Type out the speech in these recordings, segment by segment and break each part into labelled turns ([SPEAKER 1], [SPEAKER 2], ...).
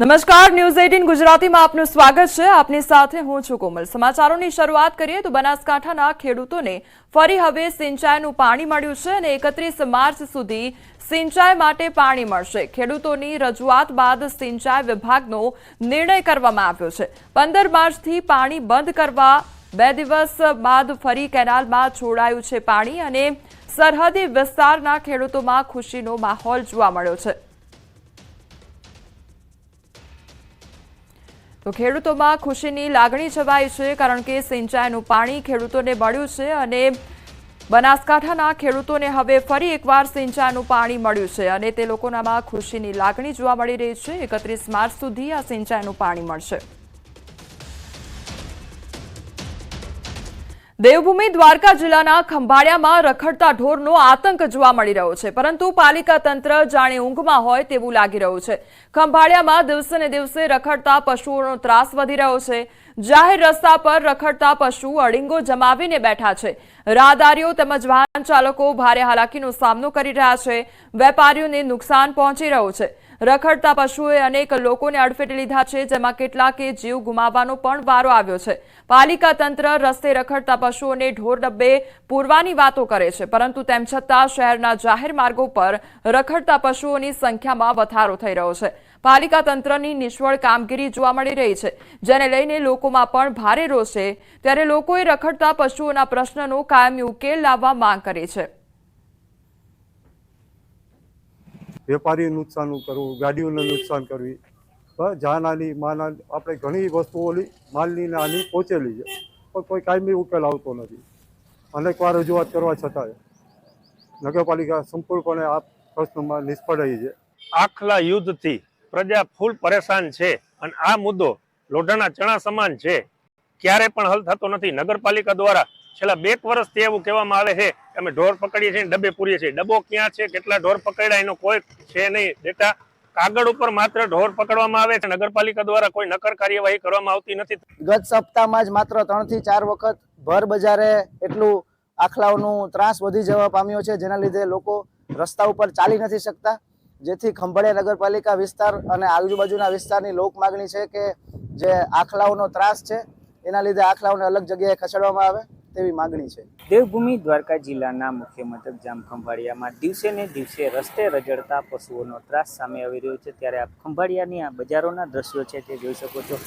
[SPEAKER 1] નમસ્કાર news eighteen ગુજરાતીમાં આપનું સ્વાગત છે. આપની સાથે હું છું કોમલ. સમાચારોની શરૂઆત કરીએ તો બનાસકાંઠાના ખેડૂતોને ફરી હવે સિંચાઈનું પાણી મળ્યું છે અને એકત્રીસ માર્ચ સુધી સિંચાઈ માટે પાણી મળશે. ખેડૂતોની રજૂઆત બાદ સિંચાઈ વિભાગનો નિર્ણય કરવામાં આવ્યો છે. પંદર માર્ચથી પાણી બંધ કરવા બે દિવસ બાદ ફરી કેનાલમાં છોડાયું છે પાણી અને સરહદી વિસ્તારના ખેડૂતોમાં ખુશીનો માહોલ જોવા મળ્યો છે. તો ખેડૂતોમાં ખુશીની લાગણી છવાઈ છે, કારણ કે સિંચાઈનું પાણી ખેડૂતોને મળ્યું છે અને બનાસકાંઠાના ખેડૂતોને હવે ફરી એકવાર સિંચાઈનું પાણી મળ્યું છે અને તે લોકોનામાં ખુશીની લાગણી જોવા મળી રહી છે. એકત્રીસ માર્ચ સુધી આ સિંચાઈનું પાણી મળશે. દેવભૂમિ દ્વારકા જિલ્લાના ખંભાળિયામાં રખડતા ઢોરનો આતંક જોવા મળી રહ્યો છે. પરંતુ પાલિકા તંત્ર જાણે ઊંઘમાં હોય તેવું લાગી રહ્યું છે. ખંભાળિયામાં દિવસે ને દિવસે રખડતા પશુઓનો ત્રાસ વધી રહ્યો છે. જાહેર રસ્તા પર રખડતા પશુ અડીંગો જમાવીને બેઠા છે. રાહદારીઓ તેમજ વાહન ચાલકો ભારે હાલાકીનો સામનો કરી રહ્યા છે. વેપારીઓને નુકસાન પહોંચી રહ્યું છે. રખડતા પશુઓએ અનેક લોકોને અડફેટે લીધા છે, જેમાં કેટલાકે જીવ ગુમાવવાનો પણ વારો આવ્યો છે. પાલિકા તંત્ર રસ્તે રખડતા પશુઓને ઢોર ડબ્બે પૂરવાની વાતો કરે છે, પરંતુ તેમ છતાં શહેરના જાહેર માર્ગો પર રખડતા પશુઓની સંખ્યામાં વધારો થઈ રહ્યો છે. પાલિકા તંત્રની નિષ્ફળ કામગીરી જોવા મળી રહી છે, જેને લઈને લોકોમાં પણ ભારે રોષ છે. ત્યારે લોકોએ રખડતા પશુઓના પ્રશ્નનો કાયમી ઉકેલ લાવવા માંગ કરી છે.
[SPEAKER 2] વેપારી નુકસાન કરવું, ગાડીઓને નુકસાન કરવી. બસ જાનહાની, માનહાની, આપણે ઘણી વસ્તુઓની માલની નાની પહોંચેલી છે. પણ કોઈ કાયમી ઉકેલ આવતો નથી. અનેક વાર રજૂઆત કરવા છતાંય. નગરપાલિકા સંપૂર્ણપણે આ પ્રશ્નમાં નિષ્ફળ રહી છે.
[SPEAKER 3] આખલા યુદ્ધથી પ્રજા ફૂલ પરેશાન છે અને આ મુદ્દો લોઢાના ચણા સમાન છે. ક્યારે પણ હલ થતો નથી. નગરપાલિકા દ્વારા છેલ્લા બે વર્ષથી એવું કહેવામાં આવે છે કે અમે ઢોર પકડીએ છીએ ડબ્બે પૂરીએ છીએ. ડબ્બો ક્યાં છે? કેટલા ઢોર પકડ્યા? એનો કોઈ છે નહીં. ડેટા કાગળ ઉપર માત્ર ઢોર પકડવામાં આવે છે. નગરપાલિકા દ્વારા કોઈ નકર કાર્યવાહી કરવામાં આવતી નથી.
[SPEAKER 4] ગત સપ્તાહમાં જ માત્ર ત્રણથી ચાર વખત ભર બજારે એટલું આખલાઓનું ત્રાસ વધી જવા પામ્યો છે, જેના લીધે લોકો રસ્તા ઉપર ચાલી નથી શકતા. જેથી ખંભાળિયા નગરપાલિકા વિસ્તાર અને આજુબાજુના વિસ્તારની લોક માગણી છે કે જે આખલાઓનો ત્રાસ છે, એના લીધે આખલાઓને અલગ જગ્યાએ ખસેડવામાં આવે. તેવી માગણી છે.
[SPEAKER 5] દેવભૂમિ દ્વારકા જિલ્લાના મુખ્ય મથક જામખંભાળિયામાં દિવસે ને દિવસે રસ્તે રજડતા પશુઓનો ત્રાસ સામે આવી રહ્યો છે. ત્યારે આપ ખંભાળિયાની આ બજારોના દ્રશ્યો છે તે જોઈ શકો છો.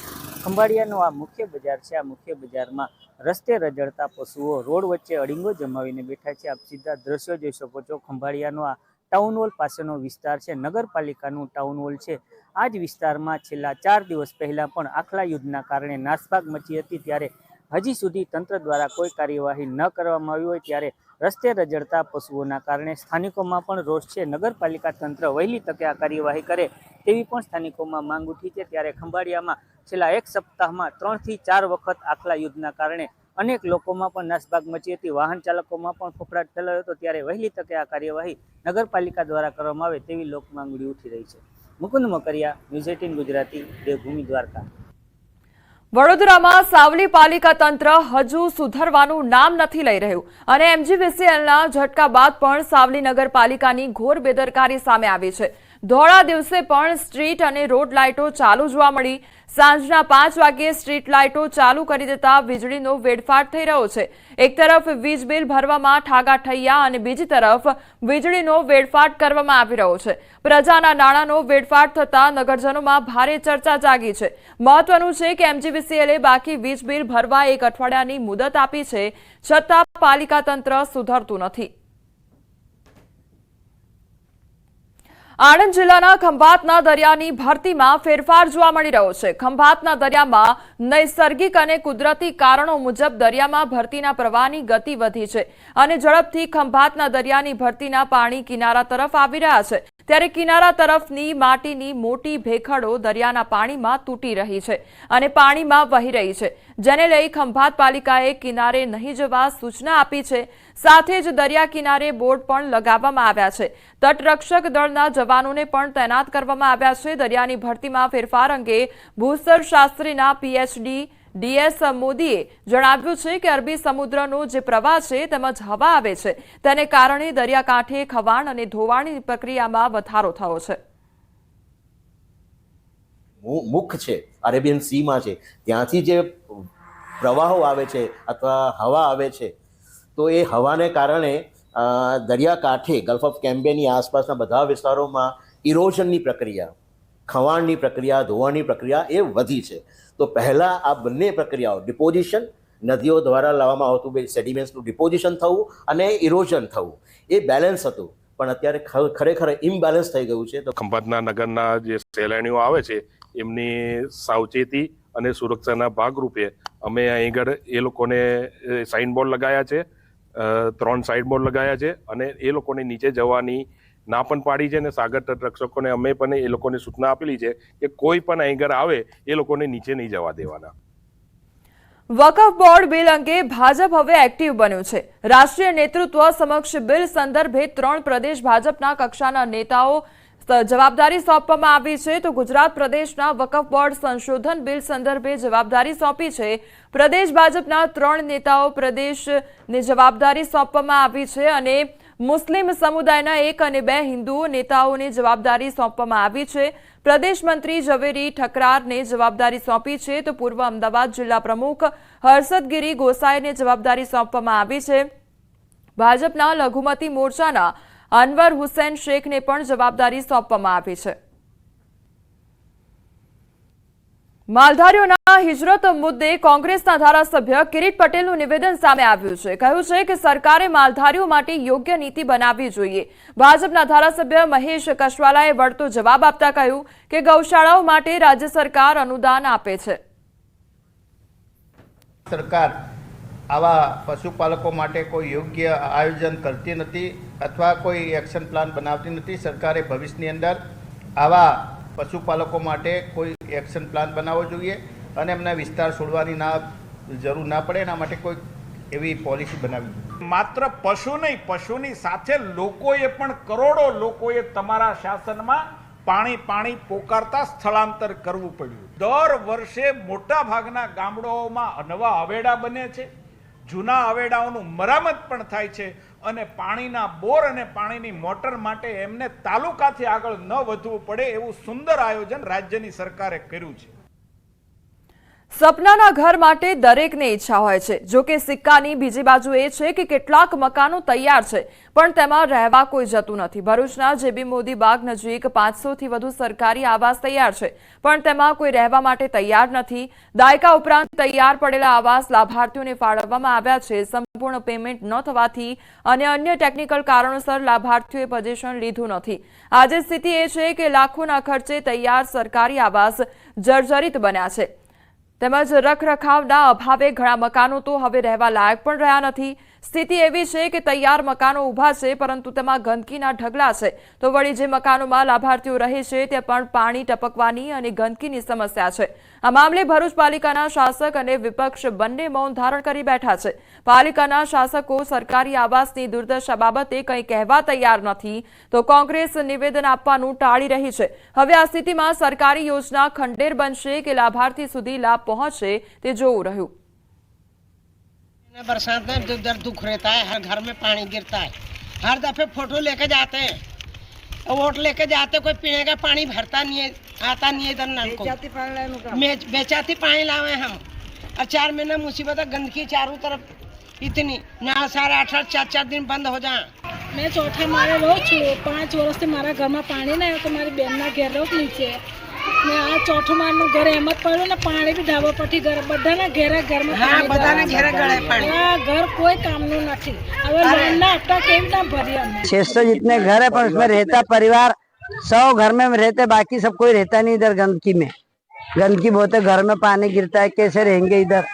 [SPEAKER 5] ખંભાળિયાનું આ મુખ્ય બજાર છે. આ મુખ્ય બજારમાં રસ્તે રજડતા પશુઓ રોડ વચ્ચે અડીંગો જમાવીને બેઠા છે. આપ સીધા દ્રશ્યો જોઈ શકો છો. ખંભાળિયાનો આ ટાઉન હોલ પાસેનો વિસ્તાર છે. નગરપાલિકાનું ટાઉન હોલ છે. આ જ વિસ્તારમાં છેલ્લા ચાર દિવસ પહેલાં પણ આખલા યુદ્ધના કારણે નાસભાગ મચી હતી. ત્યારે હજી સુધી તંત્ર દ્વારા કોઈ કાર્યવાહી ન કરવામાં આવી હોય ત્યારે રસ્તે રજડતા પશુઓના કારણે સ્થાનિકોમાં પણ રોષ છે. નગરપાલિકા તંત્ર વહેલી તકે આ કાર્યવાહી કરે તેવી પણ સ્થાનિકોમાં માંગ ઉઠી છે. ત્યારે ખંભાળિયામાં છેલ્લા એક સપ્તાહમાં ત્રણથી ચાર વખત આખલા યુદ્ધના કારણે અનેક લોકોમાં પણ નાસભાગ મચી હતી. વાહન ચાલકોમાં પણ ફફડાટ ફેલાયો હતો. ત્યારે વહેલી તકે આ કાર્યવાહી નગરપાલિકા દ્વારા કરવામાં આવે તેવી લોક માંગણી ઉઠી રહી છે. Mukund Makariya, news eighteen Gujarati, Devbhoomi Dwarka.
[SPEAKER 1] વડોદરામાં સાવલી પાલિકા તંત્ર હજુ સુધરવાનું નામ નથી લઈ રહ્યું અને એમજીવીસીએલના ઝટકા બાદ પણ સાવલી નગરપાલિકાની ઘોર બેદરકારી સામે આવી છે. ધોળા દિવસે પણ સ્ટ્રીટ અને રોડ લાઇટો ચાલુ જોવા મળી સાંજના પાંચ વાગ્યે સ્ટ્રીટ લાઇટો ચાલુ કરી દેતા વીજળીનો વેડફાટ થઈ રહ્યો છે. એક તરફ વીજ બિલ ભરવામાં ઠાગાઠૈયા અને બીજી તરફ વીજળીનો વેડફાટ કરવામાં આવી રહ્યો છે. પ્રજાના નાણાંનો વેડફાટ થતા નગરજનોમાં ભારે ચર્ચા જાગી છે. મહત્વનું છે કે એમજીવીસીએલે બાકી વીજ બિલ ભરવા એક અઠવાડિયાની મુદત આપી છે. છતાં પાલિકા તંત્ર સુધરતું નથી. આણંદ જિલ્લાના ખંભાતના દરિયાની ભરતીમાં ફેરફાર જોવા મળી રહ્યો છે. ખંભાતના દરિયામાં નૈસર્ગિક અને કુદરતી કારણો મુજબ દરિયામાં ભરતીના પ્રવાહની ગતિ વધી છે અને ઝડપથી ખંભાતના દરિયાની ભરતીના પાણી કિનારા તરફ આવી રહ્યા છે. ત્યારે કિનારા તરફની માટીની મોટી ભેખડો દરિયાના પાણીમાં તૂટી રહી છે અને પાણીમાં વહી રહી છે. જેને લઈ ખંભાત પાલિકાએ કિનારે નહીં જવા સૂચના આપી છે. સાથે જ દરિયા કિનારે બોર્ડ પણ લગાવવામાં આવ્યા છે. તટરક્ષક દળના જવાનોને પણ તૈનાત કરવામાં આવ્યા છે. દરિયાની ભરતીમાં ફેરફાર અંગે ભૂસ્તર શાસ્ત્રીના પીએચડી ડીએસ મોદીએ જણાવ્યું છે કે અરબી સમુદ્રનો જે પ્રવાહ છે તેમજ હવા આવે છે. તેને કારણે દરિયાકાંઠે ખવાણ અને ધોવાણની પ્રક્રિયામાં વધારો થયો છે.
[SPEAKER 6] મુખ છે, અરેબિયન સીમાં છે. ત્યાંથી જે પ્રવાહો આવે છે અથવા હવા આવે છે, તો એ હવાને કારણે દરિયાકાંઠે, ગલ્ફ ઓફ કેમ્બેની આસપાસના બધા વિસ્તારોમાં ઇરોઝનની પ્રક્રિયા ખવાણની પ્રક્રિયા, ધોવાની પ્રક્રિયા એ વધી છે. તો પહેલાં આ બંને પ્રક્રિયાઓ ડિપોઝિશન નદીઓ દ્વારા લાવવામાં આવતું બે સેડિમેન્ટ્સનું ડિપોઝિશન થવું અને ઇરોઝન થવું, એ બેલેન્સ હતું. પણ અત્યારે ખરેખર ઇમ્બેલેન્સ થઈ ગયું છે. તો
[SPEAKER 7] ખંભાતના નગરના જે સહેલાણીઓ આવે છે, એમની સાવચેતી અને સુરક્ષાના ભાગરૂપે અમે અહીં આગળ એ લોકોને સાઇન બોર્ડ લગાયા છે ત્રણ સાઇડ બોર્ડ લગાયા છે અને એ લોકોને નીચે જવાની ના પણ પાડી છે અને સાગર તટરક્ષકોને અમે પણ એ લોકોને સૂચના આપેલી છે કે કોઈ પણ અહીં આવે એ લોકોને નીચે નહીં જવા દેવાના.
[SPEAKER 1] વકફ બોર્ડ બિલ અંગે ભાજપ હવે એક્ટિવ બન્યું છે. રાષ્ટ્રીય નેતૃત્વ સમક્ષ બિલ સંદર્ભે ત્રણ પ્રદેશ ભાજપના કક્ષાના નેતાઓ જવાબદારી સોંપવામાં આવી છે. તો ગુજરાત પ્રદેશના વકફ બોર્ડ સંશોધન બિલ સંદર્ભે જવાબદારી સોંપી છે. પ્રદેશ ભાજપના ત્રણ નેતાઓ પ્રદેશને જવાબદારી સોંપવામાં આવી છે અને મુસ્લિમ સમુદાયના એક અને બે હિન્દુ નેતાઓને જવાબદારી સોંપવામાં આવી છે. પ્રદેશ મંત્રી ઝવેરી ઠકરારને જવાબદારી સોંપી છે તો પૂર્વ અમદાવાદ જિલ્લા પ્રમુખ હર્ષદગીરી ગોસાઈને જવાબદારી સોંપવામાં આવી છે. ભાજપના લઘુમતી મોરચાના અનવર હુસેન શેખને પણ જવાબદારી સોંપવામાં આવી છે. માલધારીઓના હિજરત મુદ્દે કોંગ્રેસના ધારાસભ્ય કિરીટ પટેલનું નિવેદન સામે આવ્યું છે. કહ્યું છે કે સરકારે માલધારીઓ માટે યોગ્ય નીતિ બનાવવી જોઈએ. ભાજપના ધારાસભ્ય મહેશ કશવાલાએ વળતો જવાબ આપતા કહ્યું કે ગૌશાળાઓ માટે રાજ્ય સરકાર અનુદાન આપે છે.
[SPEAKER 8] સરકાર આવા પશુપાલકો માટે કોઈ યોગ્ય આયોજન કરતી નથી અથવા કોઈ એક્શન પ્લાન બનાવતી નથી. સરકારે ભવિષ્યની અંદર આવા પશુપાલકો માટે કોઈ એક્શન પ્લાન બનાવવો જોઈએ અને એમના વિસ્તાર છોડવાની ના જરૂર ના પડે, એના માટે કોઈ એવી પોલિસી બનાવવી
[SPEAKER 9] માત્ર પશુ નહીં, પશુની સાથે લોકોએ પણ કરોડો લોકોએ તમારા શાસનમાં પાણી પાણી પોકારતા સ્થળાંતર કરવું પડ્યું. દર વર્ષે મોટા ભાગના ગામડાઓમાં નવા અવેડા બને છે. જૂના અવેડાઓનું મરામત પણ થાય છે. અને પાણીના બોર અને પાણીની મોટર માટે એમને તાલુકાથી આગળ ન વધવું પડે એવું સુંદર આયોજન રાજ્યની સરકારે કર્યું છે.
[SPEAKER 1] સપનાના ઘર માટે દરેકને ઈચ્છા હોય છે. જો કે સિક્કાની બીજી બાજુ એ છે કે કેટલાક મકાનો તૈયાર છે, પણ તેમાં રહેવા કોઈ જતું નથી. ભરૂચના જેબી મોદી બાગ નજીક પાંચસોથી વધુ સરકારી આવાસ તૈયાર છે, પણ તેમાં કોઈ રહેવા માટે તૈયાર નથી. દાયકા ઉપરાંત તૈયાર પડેલા આવાસ લાભાર્થીઓને ફાળવવામાં આવ્યા છે. સંપૂર્ણ પેમેન્ટ ન થવાથી અને અન્ય ટેકનિકલ કારણોસર લાભાર્થીઓએ પોઝિશન લીધું નથી. આજે સ્થિતિ એ છે કે લાખોના ખર્ચે તૈયાર સરકારી આવાસ જર્જરિત બન્યા છે. તેમજ રખરખાવના અભાવે ઘણા મકાનો તો હવે રહેવા લાયક પણ રહ્યા નથી. સ્થિતિ એવી છે કે તૈયાર મકાનો ઊભા છે, પરંતુ તેમાં ગંદકીના ઢગલા છે. તો વળી જે મકાનોમાં લાભાર્થીઓ રહે છે તે પણ પાણી ટપકવાની અને ગંદકીની સમસ્યા છે. આ મામલે ભરૂચ પાલિકાના શાસક અને વિપક્ષ બંને મૌન ધારણ કરી બેઠા છે પાલિકાના શાસકો સરકારી આવાસની દુર્દશા બાબતે કંઈ કહેવા તૈયાર નથી તો કોંગ્રેસ નિવેદન આપવાનું ટાળી રહી છે હવે આ સ્થિતિમાં સરકારી યોજના ખંડેર બનશે કે લાભાર્થી સુધી લાભ પહોંચે તે જોવું રહ્યું
[SPEAKER 10] बरसात में इधर उधर दुख रहता है हर घर में पानी गिरता है हर दफे फोटो लेके जाते हैं वोट लेके जाते कोई पीने का पानी भरता नहीं है आता नहीं है इधर नल को बेच- बेचाती पानी लावे हम और चार महीना मुसीबत है गंदगी चारों तरफ इतनी ना सारे आठ आठ चार चार दिन बंद हो जाए
[SPEAKER 11] મેં ચોથા માળે રહું છું પાંચ વર્ષથી મારા ઘરમાં પાણી નહીં આવ્યું તો મારી બેનના ઘેર રહું નીચે ને આ ચોથું માળનું ઘર એમ જ પડ્યું ને પાણી બી ઢાબા પરથી ઘર બધાના ઘેરે ઘરમાં
[SPEAKER 10] હા
[SPEAKER 11] પાણી
[SPEAKER 10] બધાના
[SPEAKER 11] ભરાય.
[SPEAKER 10] ઘેરે ગળે પાણી
[SPEAKER 11] આ ઘર કોઈ કામનું નથી હવે લોનના હપ્તા કેવી રીતના ભરીએ અમે
[SPEAKER 12] छह सौ जितने घर है पर उसमें रहता परिवार सौ घर में रहते बाकी सब कोई रहता नहीं इधर गंदगी में। गंदगी बहुत है घर में पानी गिरता है कैसे रहेंगे इधर?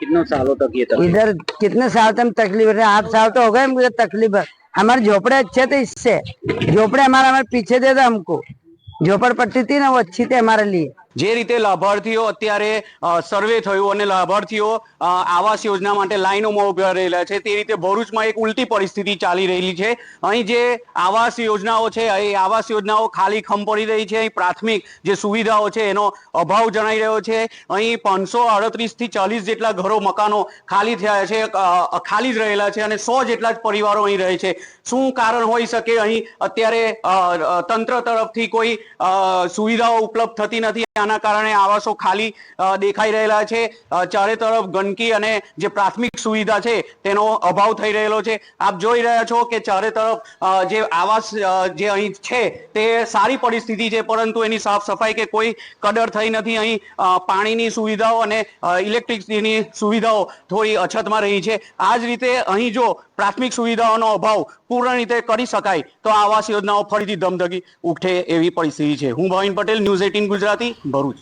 [SPEAKER 5] कितने सालों तक ये तकलीफ़?
[SPEAKER 12] इधर कितने साल तक तकलीफ़ रहे आठ साल तो हो गए मुझे तकलीफ़। है हमारे झोपड़े अच्छे थे इससे। झोपड़े हमारा हमारे पीछे दे दो हमको। झोपड़ पट्टी थी ना वो अच्छी थी हमारे लिए।
[SPEAKER 13] જે રીતે લાભાર્થીઓ અત્યારે સર્વે થયું અને લાભાર્થીઓ આવાસ યોજના માટે લાઈનોમાં ઊભા રહેલા છે, તે રીતે ભરૂચમાં એક ઉલટી પરિસ્થિતિ ચાલી રહેલી છે. અહીં જે આવાસ યોજનાઓ છે, એ આવાસ યોજનાઓ ખાલી ખમ પડી રહી છે. અહીં પ્રાથમિક જે સુવિધાઓ છે, એનો અભાવ જણાઈ રહ્યો છે. અહીં પાંચસો અડત્રીસથી ચાલીસ જેટલા ઘરો, મકાનો ખાલી થયા છે ખાલી જ રહેલા છે અને સો જેટલા જ પરિવારો અહીં રહે છે. શું કારણ હોઈ શકે? અહીં અત્યારે તંત્ર તરફથી કોઈ સુવિધાઓ ઉપલબ્ધ થતી નથી. આના કારણે આવાસો ખાલી દેખાઈ રહેલા છે. ચારે તરફ ગંદકી અને જે પ્રાથમિક સુવિધા છે તેનો અભાવ થઈ રહેલો છે. આપ જોઈ રહ્યા છો કે ચારે તરફ જે આવાસ જે અહીં છે તે સારી પરિસ્થિતિ છે, પરંતુ એની સાફ સફાઈ કે કોઈ કદર થઈ નથી. અહીં પાણીની સુવિધાઓ અને ઇલેક્ટ્રિસિટીની સુવિધાઓ થોડી અછતમાં રહી છે. આ જ રીતે અહીં જો પ્રાથમિક સુવિધાઓનો અભાવ પૂર્ણ રીતે કરી શકાય, તો આવાસ યોજનાઓ ફરીથી ધમધગી ઉઠે એવી પરિસ્થિતિ છે. હું ભાવિન પટેલ, ન્યૂઝ એટીન ગુજરાતી ભરૂચ.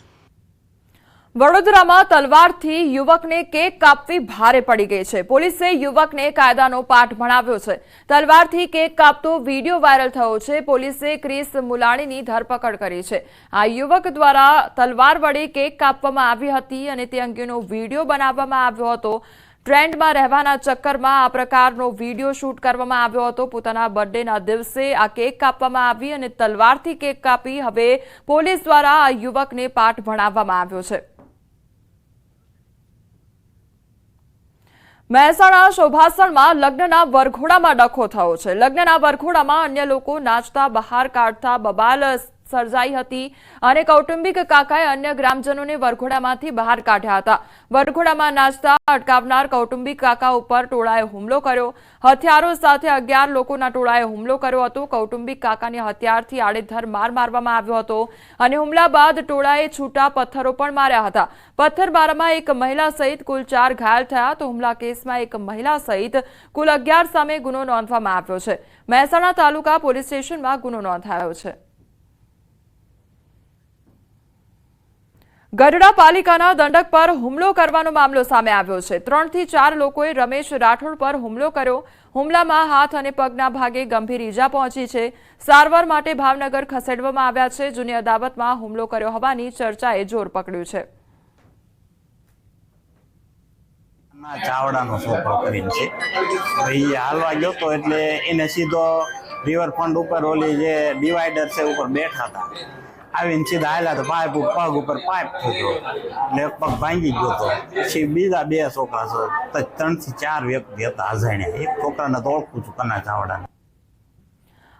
[SPEAKER 1] વડોદરામાં તલવારથી યુવકને કેક કાપવી ભારે પડી ગઈ છે. પોલીસે યુવકને કાયદાનો પાઠ ભણાવ્યો છે. તલવારથી કેક કાપતો વીડિયો વાયરલ થયો છે. પોલીસે ક્રિસ મુલાણીની ધરપકડ કરી છે. આ યુવક દ્વારા તલવાર વડે કેક કાપવામાં આવી હતી અને તે અંગેનો વીડિયો બનાવવામાં આવ્યો હતો. ટ્રેન્ડમાં રહેવાના ચક્કરમાં આ પ્રકારનો વીડિયો શૂટ કરવામાં આવ્યો હતો. પોતાના બર્થડેના દિવસે આ કેક કાપવામાં આવી અને તલવારથી કેક કાપી હવે પોલીસ દ્વારા આ યુવકને પાઠ ભણાવવામાં આવ્યો છે. મહેસાણા શોભાસણમાં લગ્નના વરઘોડામાં ડખો થયો છે. લગ્નના વરઘોડામાં અન્ય લોકો નાચતા, બહાર કાઢતા, બબાલ સર્જાઈ હતી અને કૌટુંબિક કાકાએ અન્ય ગ્રામજનોને વરઘોડામાંથી બહાર કાઢ્યા હતા. વરઘોડામાં નાચતા અટકાવનાર કૌટુંબિક કાકા ઉપર ટોળાએ હુમલો કર્યો. હથિયારો સાથે અગિયાર લોકોના ટોળાએ હુમલો કર્યો હતો. કૌટુંબિક કાકાને હથિયારથી આડેધર માર મારવામાં આવ્યો હતો અને હુમલા બાદ ટોળાએ છૂટા પથ્થરો પણ માર્યા હતા. પથ્થરમારામાં એક મહિલા સહિત કુલ ચાર ઘાયલ થયા તો હુમલા કેસમાં એક મહિલા સહિત કુલ અગિયાર સામે ગુનો નોંધવામાં આવ્યો છે. મહેસાણા તાલુકા પોલીસ સ્ટેશનમાં ગુનો નોંધાયો છે. ગઢડા પાલિકાના દંડક પર હુમલો કરવાનો મામલો સામે આવ્યો છે. ત્રણથી ચાર લોકોએ રમેશ રાઠોડ પર હુમલો કર્યો. હુમલામાં હાથ અને પગના ભાગે ગંભીર ઈજા પહોંચી છે. સારવાર માટે ભાવનગર ખસેડવામાં આવ્યા છે. જૂની અદાવતમાં હુમલો કર્યો હોવાની ચર્ચાએ જોર પકડ્યું છે.
[SPEAKER 14] રિવરફ્રન્ટ ઉપર ઓલી જે ડિવાઈડર છે ઉપર બેઠા હતા. આવીને સીધા હાલ્યા તો પાઇપ પગ ઉપર પાઇપ થયો એટલે પગ ભાંગી ગયો હતો પછી બીજા બે છોકરા છે, તો ત્રણથી ચાર વ્યક્તિ હતા અજાણ્યા. એક છોકરાને તો ઓળખું છું કના ચાવડાને.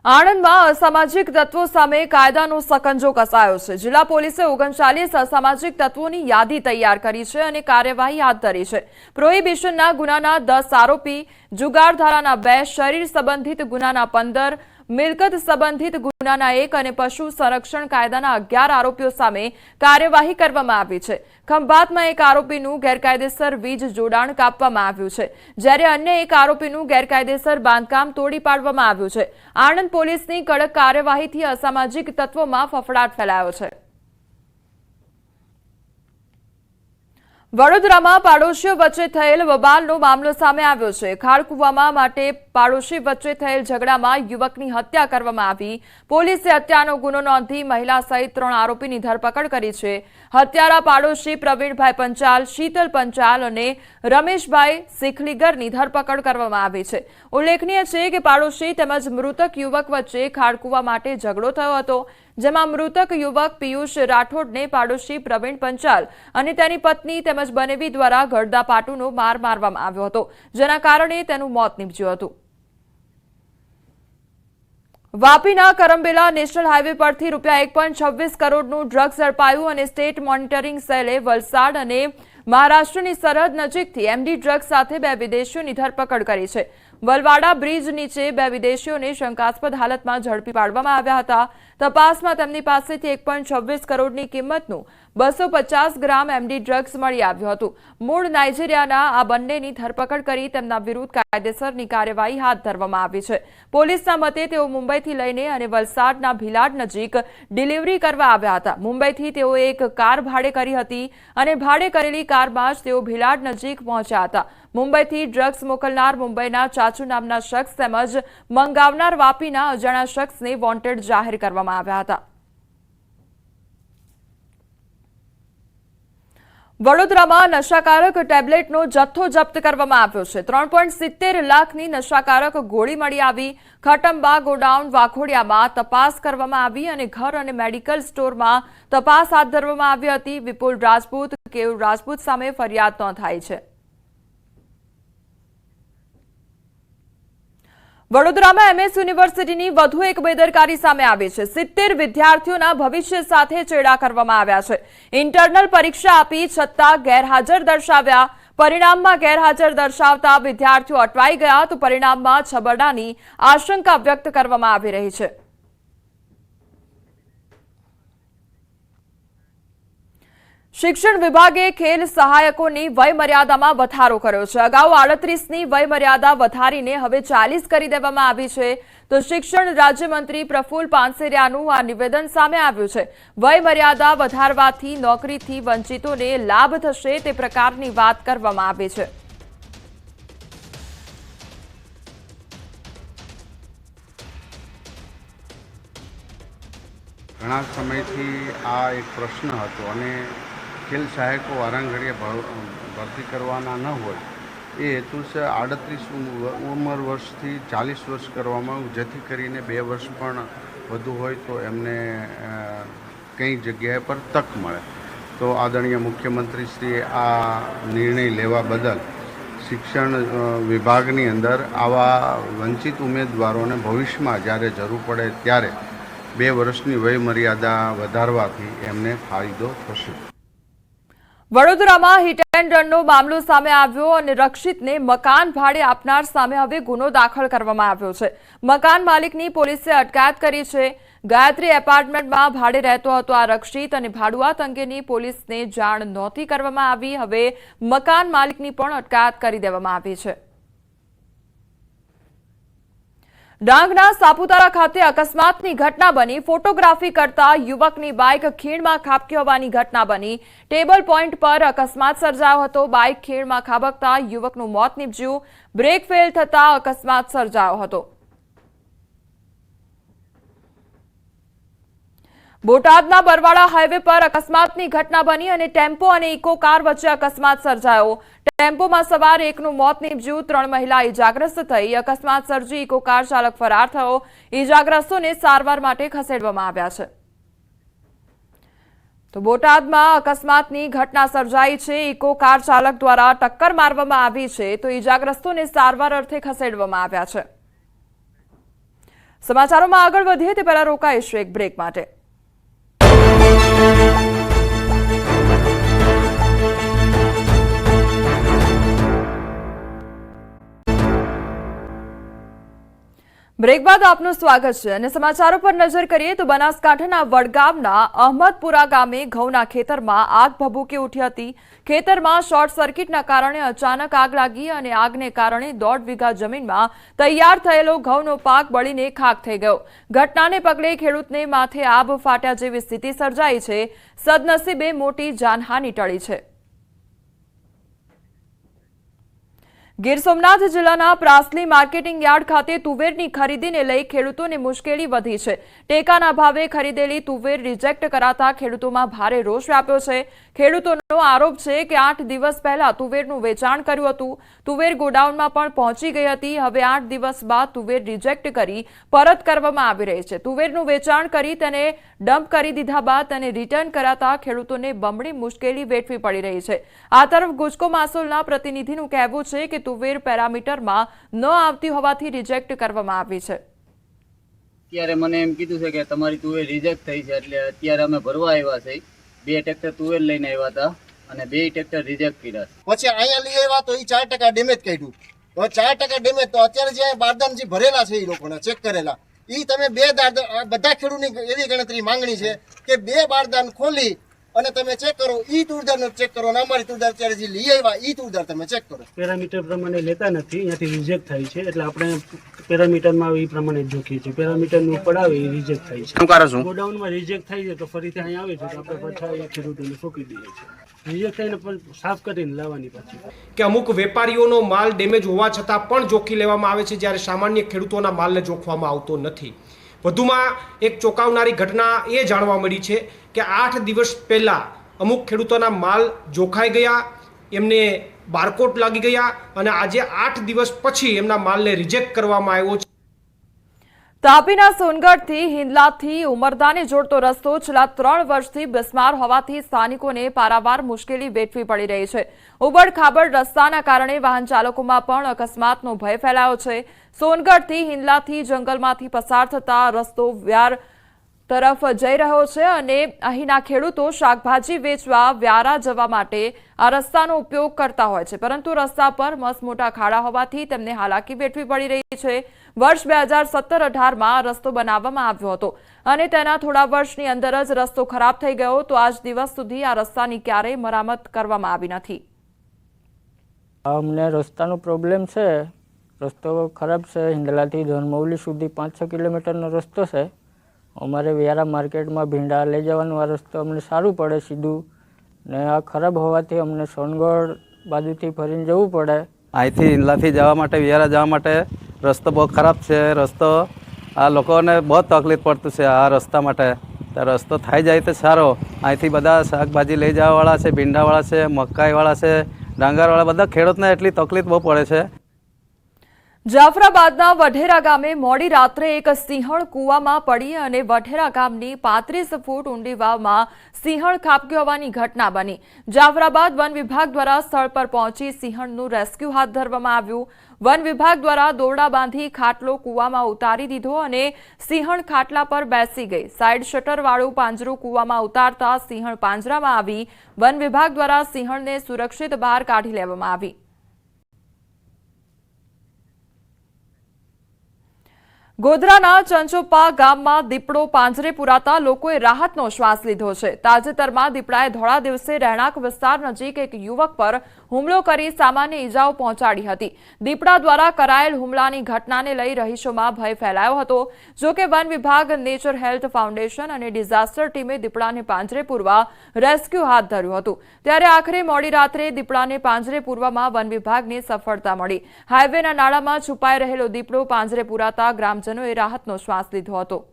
[SPEAKER 1] આણંદમાં અસામાજિક તત્વો સામે કાયદાનો સકંજો કસાયો છે. જિલ્લા પોલીસે ઓગણચાલીસ અસામાજિક તત્વોની યાદી તૈયાર કરી છે અને કાર્યવાહી હાથ ધરી છે. પ્રોહિબિશનના ગુનાના દસ આરોપી જુગાર ધારાના બે, શરીર સંબંધિત ગુનાના પંદર મિલકત સંબંધિત ગુનાના એક અને પશુ સંરક્ષણ કાયદાના અગિયાર આરોપીઓ સામે કાર્યવાહી કરવામાં આવી છે. ખંભાતમાં એક આરોપીનું ગેરકાયદેસર વીજ જોડાણ કાપવામાં આવ્યું છે. જ્યારે અન્ય એક આરોપીનું ગેરકાયદેસર બાંધકામ તોડી પાડવામાં આવ્યું છે. આણંદ પોલીસની કડક કાર્યવાહીથી અસામાજિક તત્વોમાં ફફડાટ ફેલાયો છે. વડોદરામાં પાડોશીઓ વચ્ચે થયેલ વબાલનો મામલો સામે આવ્યો છે. ખાળકુવામાં માટે પાડોશી વચ્ચે થયેલ ઝઘડામાં યુવકની હત્યા કરવામાં આવી. પોલીસે હત્યાનો ગુનો નોંધી મહિલા સહિત ત્રણ આરોપીની ધરપકડ કરી છે. હત્યારા પાડોશી પ્રવીણભાઈ પંચાલ, શીતલ પંચાલ અને રમેશભાઈ શીખલીગરની ધરપકડ કરવામાં આવી છે. ઉલ્લેખનીય છે કે પાડોશી તેમજ મૃતક યુવક વચ્ચે ખાળકુવા માટે ઝઘડો થયો હતો. જેમાં મૃતક યુવક પિયુષ રાઠોડને પાડોશી પ્રવીણ પંચાલ અને તેની પત્ની તેમજ બનેવી દ્વારા ગળદાપાટુનો માર મારવામાં આવ્યો હતો, જેના કારણે તેનું મોત નીપજ્યું હતું. વાપીના કરંબેલા નેશનલ હાઈવે પરથી રૂપિયા એક પોઈન્ટ છવ્વીસ કરોડનું ડ્રગ્સ ઝડપાયું અને સ્ટેટ મોનિટરિંગ સેલે વલસાડ અને મહારાષ્ટ્રની સરહદ નજીકથી એમડી ડ્રગ્સ સાથે બે વિદેશીઓની ધરપકડ કરી છે. વલવાડા બ્રિજ નીચે બે વિદેશીઓને શંકાસ્પદ હાલતમાં ઝડપી પાડવામાં આવ્યા હતા. તપાસમાં તેમની પાસેથી એક કરોડની કિંમતનું બસો પચાસ ગ્રામ એમડી ડ્રગ્સ મળી આવ્યું હતું. મૂળ નાઇજીરિયાના આ બંનેની ધરપકડ કરી તેમના વિરુદ્ધ કાયદેસરની કાર્યવાહી હાથ ધરવામાં આવી છે. પોલીસના મતે તેઓ મુંબઈથી લઈને અને વલસાડના ભીલાડ નજીક ડિલિવરી કરવા આવ્યા હતા. મુંબઈથી તેઓ એક કાર ભાડે કરી હતી અને ભાડે કરેલી કારમાં જ તેઓ ભીલાડ નજીક પહોંચ્યા હતા. મુંબઈથી ડ્રગ્સ મોકલનાર મુંબઈના ચાચુ નામના શખ્સ તેમજ મંગાવનાર વાપીના અજાણા શખ્સને વોન્ટેડ જાહેર કરવામાં હતા. વડોદરામાં નશાકારક ટેબ્લેટનો જથ્થો જપ્ત કરવામાં આવ્યો છે. ત્રણ પોઈન્ટ સિત્તેર લાખની નશાકારક ગોળી મળી આવી. ખટંબા, ગોડાઉન, વાઘોડિયામાં તપાસ કરવામાં આવી અને ઘર અને મેડિકલ સ્ટોરમાં તપાસ હાથ ધરવામાં આવી હતી. વિપુલ રાજપૂત કેવ રાજપૂત સામે ફરિયાદ નોંધાઈ છે. વડોદરામાં એમએસ યુનિવર્સિટીની વધુ એક બેદરકારી સામે આવી છે. સિત્તેર વિદ્યાર્થીઓના ભવિષ્ય સાથે ચેડા કરવામાં આવ્યા છે. ઇન્ટરનલ પરીક્ષા આપી છતાં ગેરહાજર દર્શાવ્યા. પરિણામમાં ગેરહાજર દર્શાવતા વિદ્યાર્થીઓ અટવાઈ ગયા તો પરિણામમાં છબરડાની આશંકા વ્યક્ત કરવામાં આવી રહી છે. શિક્ષણ વિભાગે ખેલ સહાયકોની વયમર્યાદામાં વધારો કર્યો છે. અગાઉ આડત્રીસની વયમર્યાદા વધારીને હવે ચાલીસ કરી દેવામાં આવી છે. તો શિક્ષણ રાજ્યમંત્રી પ્રફુલ પાનસેરિયાનું આ નિવેદન સામે આવ્યું છે. વયમર્યાદા વધારવાથી નોકરીથી વંચિતોને લાભ થશે તે પ્રકારની વાત કરવામાં આવી છે.
[SPEAKER 15] ઘણા સમયથી આ એક પ્રશ્ન હતો અને ખેલ સહાયકો વારાઘડીએ ભર- ભરતી કરવાના ન હોય, એ હેતુસર આડત્રીસ ઉંમર વર્ષથી ચાલીસ વર્ષ કરવામાં, જેથી કરીને બે વર્ષ પણ વધુ હોય તો એમને કઈ જગ્યાએ પર તક મળે. તો આદરણીય મુખ્યમંત્રીશ્રીએ આ નિર્ણય લેવા બદલ શિક્ષણ વિભાગની અંદર આવા વંચિત ઉમેદવારોને ભવિષ્યમાં જ્યારે જરૂર પડે ત્યારે બે વર્ષની વયમર્યાદા વધારવાથી એમને ફાયદો થશે.
[SPEAKER 1] વડોદરામાં હિટ એન્ડ રનનો મામલો સામે આવ્યો અને રક્ષિતને મકાન ભાડે આપનાર સામે હવે ગુનો દાખલ કરવામાં આવ્યો છે. મકાન માલિકની પોલીસે અટકાયત કરી છે. ગાયત્રી એપાર્ટમેન્ટમાં ભાડે રહેતો હતો આ રક્ષિત અને ભાડુઆત અંગેની પોલીસને જાણ નહોતી કરવામાં આવી. હવે મકાન માલિકની પણ અટકાયત કરી દેવામાં આવી છે. ડાંગના સાપુતારા ખાતે અકસ્માતની ઘટના બની. ફોટોગ્રાફી કરતા યુવકની બાઇક ખીણમાં ખાબકી હોવાની ઘટના બની. ટેબલ પોઈન્ટ પર અકસ્માત સર્જાયો હતો. બાઇક ખીણમાં ખાબકતા યુવકનું મોત નીપજ્યું. બ્રેક ફેલ થતા અકસ્માત સર્જાયો હતો. બોટાદના બરવાડા હાઈવે પર અકસ્માતની ઘટના બની અને ટેમ્પો અને ઇકો કાર વચ્ચે અકસ્માત સર્જાયો. ટેમ્પોમાં સવાર એકનું મોત નીપજ્યું, ત્રણ મહિલા ઇજાગ્રસ્ત થઈ. અકસ્માત સર્જી ઇકો કાર ચાલક ફરાર થયો. ઇજાગ્રસ્તોને સારવાર માટે ખસેડવામાં આવ્યા છે. તો બોટાદમાં અકસ્માતની ઘટના સર્જાઈ છે. ઇકો કાર ચાલક દ્વારા ટક્કર મારવામાં આવી છે. તો ઇજાગ્રસ્તોને સારવાર અર્થે ખસેડવામાં આવ્યા છે. સમાચારોમાં આગળ વધીએ તે પહેલા રોકાઈશું એક બ્રેક માટે. બ્રેક બાદ આપનું સ્વાગત છે અને સમાચારો પર નજર કરીએ તો બનાસકાંઠાના વડગામના અહમદપુરા ગામે ઘઉંના ખેતરમાં આગ ભભૂકી ઉઠી હતી. ખેતરમાં શોર્ટ સર્કિટના કારણે અચાનક આગ લાગી અને આગને કારણે દોઢ વીઘા જમીનમાં તૈયાર થયેલો ઘઉંનો પાક બળીને ખાક થઈ ગયો. ઘટનાને પગલે ખેડૂતને માથે આબ ફાટ્યા જેવી સ્થિતિ સર્જાઈ છે. સદનસીબે મોટી જાનહાની ટળી છે. ગીર સોમનાથ જિલ્લાના પ્રાસલી માર્કેટિંગ યાર્ડ ખાતે તુવેરની ખરીદીને લઈ ખેડૂતોને મુશ્કેલી વધી છે. ટેકાના ભાવે ખરીદેલી તુવેર રિજેક્ટ કરાતા ખેડૂતોમાં ભારે રોષ વ્યાપ્યો છે. ખેડૂતોનો આરોપ છે કે આઠ દિવસ પહેલા તુવેરનું વેચાણ કર્યું હતું. તુવેર ગોડાઉનમાં પણ પહોંચી ગઈ હતી. હવે આઠ દિવસ બાદ તુવેર રિજેક્ટ કરી પરત કરવામાં આવી રહી છે. તુવેરનું વેચાણ કરી તેને ડમ્પ કરી દીધા બાદ તેને રિટર્ન કરાતા ખેડૂતોને બમણી મુશ્કેલી વેઠવી પડી રહી છે. આ તરફ ગુજકો માસોલના પ્રતિનિધિનું કહેવું છે કે તુવેર પેરામીટરમાં ન આવતી હોવાથી રિજેક્ટ કરવામાં આવી છે.
[SPEAKER 16] અત્યારે મને એમ કીધું છે કે તમારી તુવેર રિજેક્ટ થઈ છે એટલે અત્યારે અમે ભરવા આવ્યા છે. બે ટ્રેક્ટર તુવેર લઈને આવ્યા હતા અને બે ટ્રેક્ટર રિજેક્ટ કર્યા છે.
[SPEAKER 17] પછી અહીંયા લઈ આવ્યા તો એ ચાર ટકા ડેમેજ કાઢ્યું. હવે ચાર ટકા ડેમેજ તો અત્યારે જે બારદાન જે ભરેલા છે એ લોકોના ચેક કરેલા. એ તમે બે બધા ખેડૂતની એવી ગણતરી માંગણી છે કે બે બારદાન ખોલી અને તમે ચેક કરો ઈ તુરદાર ચેક કરો અને અમારી તુરદાર અત્યારે જે લઈ આવ્યા ઈ તુરદાર તમે ચેક કરો.
[SPEAKER 18] પેરામીટર પ્રમાણે લેતા નથી અહીંયાથી રિજેક્ટ થાય છે. એટલે આપણે પેરામીટરમાં એ પ્રમાણે જોખીએ છીએ. પેરામીટરનું આવે એ રિજેક્ટ થાય છે.
[SPEAKER 19] શું કારણ શું?
[SPEAKER 18] ગોડાઉનમાં રિજેક્ટ થાય છે તો ફરીથી અહીંયા આવે છે તો આપણે પાછા એ ખેડૂતોને સોંપી દઈએ છીએ. રિજેક્ટ થઈને પણ સાફ કરીને લાવવાની પાછી.
[SPEAKER 20] કે અમુક વેપારીઓનો માલ ડેમેજ હોવા છતાં પણ જોખી લેવામાં આવે છે જ્યારે સામાન્ય ખેડૂતોના માલને જોખવામાં આવતો નથી. વધુમાં એક ચોંકાવનારી ઘટના એ જાણવા મળી છે કે આઠ દિવસ પહેલાં અમુક ખેડૂતોના માલ જોખાઈ ગયા, એમને બારકોટ લાગી ગયા અને આજે આઠ દિવસ પછી એમના માલને રિજેક્ટ કરવામાં આવ્યો છે.
[SPEAKER 1] તાપીના સોનગઢથી હિંદલાથી ઉમરદાને જોડતો રસ્તો છેલ્લા ત્રણ વર્ષથી બિસ્માર હોવાથી સ્થાનિકોને પારાવાર મુશ્કેલી વેઠવી પડી રહી છે. ઉબડખાબડ રસ્તાના કારણે વાહન ચાલકોમાં પણ અકસ્માતનો ભય ફેલાયો છે. સોનગઢથી હિંદલાથી જંગલમાંથી પસાર થતા રસ્તો વ્યાર તરફ જઈ રહ્યો છે અને અહીંના ખેડૂતો શાકભાજી વેચવા વ્યારા જવા માટે આ રસ્તાનો ઉપયોગ કરતા હોય છે. પરંતુ રસ્તા પર મસ્ત મોટા ખાડા હોવાથી તેમને હાલાકી વેઠવી પડી રહી છે. વર્ષ બે હજાર સત્તર અઢારમાં રસ્તો બનાવવામાં આવ્યો હતો અને તેના થોડા વર્ષની અંદર જ રસ્તો ખરાબ થઈ ગયો તો આજ દિવસ સુધી આ રસ્તાની ક્યારેય મરામત કરવામાં આવી નથી.
[SPEAKER 19] અમને રસ્તાનો પ્રોબ્લેમ છે. રસ્તો ખરાબ છે. હિંદલાથી ધનમૌલી સુધી પાંચ છ કિલોમીટરનો રસ્તો છે. અમારે વ્યારા માર્કેટમાં ભીંડા લઈ જવાનો આ રસ્તો અમને સારું પડે સીધું ને આ ખરાબ હોવાથી અમને સોનગઢ બાજુથી ફરીને જવું પડે.
[SPEAKER 21] અહીંથી ઇંદલાથી જવા માટે વિયારા જવા માટે રસ્તો બહુ ખરાબ છે. રસ્તો, આ લોકોને બહુ તકલીફ પડતું છે આ રસ્તા માટે. તો રસ્તો થઈ જાય તો સારો. અહીંથી બધા શાકભાજી લઈ જવાવાળા છે, ભીંડાવાળા છે, મકાઈવાળા છે, ડાંગરવાળા, બધા ખેડૂતને એટલી તકલીફ બહુ પડે છે.
[SPEAKER 1] જાફરાબાદના વઢેરા ગામે મોડી રાત્રે એક સિંહણ કૂવામાં પડી અને વઢેરા ગામની પાંત્રીસ ફૂટ ઊંડી વાવમાં સિંહણ ખાબક્યો હોવાની ઘટના બની. જાફરાબાદ વન વિભાગ દ્વારા સ્થળ પર પહોંચી સિંહણનું રેસ્ક્યુ હાથ ધરવામાં આવ્યું. વન વિભાગ દ્વારા દોરડા બાંધી ખાટલો કૂવામાં ઉતારી દીધો અને સિંહણ ખાટલા પર બેસી ગઈ. સાઇડ શટરવાળું પાંજરું કૂવામાં ઉતારતા સિંહણ પાંજરામાં આવી. વન વિભાગ દ્વારા સિંહણને સુરક્ષિત બહાર કાઢી લેવામાં આવી. ગોધરાના ચંચોપા ગામમાં દીપડો પાંજરે પુરાતા લોકોએ રાહતનો શ્વાસ લીધો છે. તાજેતરમાં દીપડાએ ધોળા દિવસે રહેણાંક વિસ્તાર નજીક એક યુવક પર હુમલો કરી સામાન્ય ઈજાઓ પહોંચાડી હતી. દીપડા દ્વારા કરાયેલ હુમલાની ઘટનાને લઈ રહીશોમાં ભય ફેલાયો હતો. જો કે વન વિભાગ, નેચર હેલ્થ ફાઉન્ડેશન અને ડિઝાસ્ટર ટીમે દીપડાને પાંજરે પૂરવા રેસ્ક્યુ હાથ ધર્યું હતું. ત્યારે આખરે મોડી રાત્રે દીપડાને પાંજરે પૂરવામાં વન વિભાગને સફળતા મળી. હાઈવેના નાળામાં છુપાઈ રહેલો દીપડો પાંજરે પુરાતા ગ્રામજનોએ રાહતનો શ્વાસ લીધો હતો.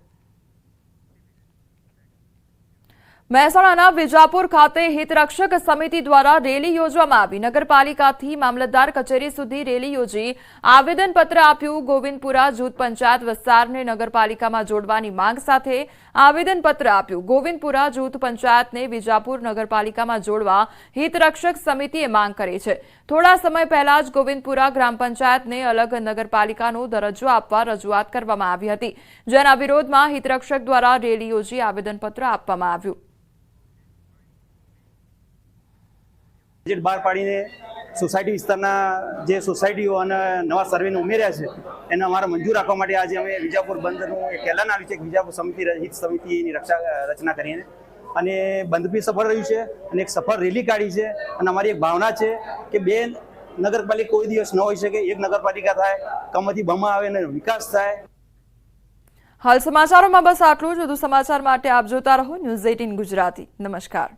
[SPEAKER 1] મહેસાણાના વિજાપુર ખાતે હિતરક્ષક સમિતિ દ્વારા રેલી યોજવામાં આવી. નગરપાલિકાથી મામલતદાર કચેરી સુધી રેલી યોજી આવેદનપત્ર આપ્યું. ગોવિંદપુરા જૂથ પંચાયત વિસ્તારને નગરપાલિકામાં જોડવાની માંગ સાથે આવેદનપત્ર આપ્યું. ગોવિંદપુરા જૂથ પંચાયતને વિજાપુર નગરપાલિકામાં જોડવા હિતરક્ષક સમિતિએ માંગ કરી છે. થોડા સમય પહેલા જ ગોવિંદપુરા ગ્રામ પંચાયતને અલગ નગરપાલિકાનો દરજ્જો આપવા રજૂઆત કરવામાં આવી હતી. જેના વિરોધમાં હિતરક્ષક દ્વારા રેલી યોજી આવેદનપત્ર આપવામાં આવ્યું.
[SPEAKER 22] બજેટ બહાર પાડીને સોસાયટી વિસ્તારના જે સોસાયટીઓ અને નવા સર્વેને ઉમેર્યા છે, એને અમારે મંજૂર રાખવા માટે આજે અમે વિજાપુર બંધનું એક એલાન આવ્યું છે કે વિજાપુર સમિતિ હિત સમિતિની રક્ષા, રચના કરીને. અને બંધ બી સફળ રહ્યું છે અને એક સફળ રેલી કાઢી છે અને અમારી એક ભાવના છે કે બે નગરપાલિકા કોઈ દિવસ ન હોઈ શકે, એક નગરપાલિકા થાય કમથી બમા આવે અને વિકાસ થાય.
[SPEAKER 1] હાલ સમાચારોમાં બસ આટલું જ. વધુ સમાચાર માટે આપ જોતા રહો ન્યૂઝ એટીન ગુજરાતી. નમસ્કાર.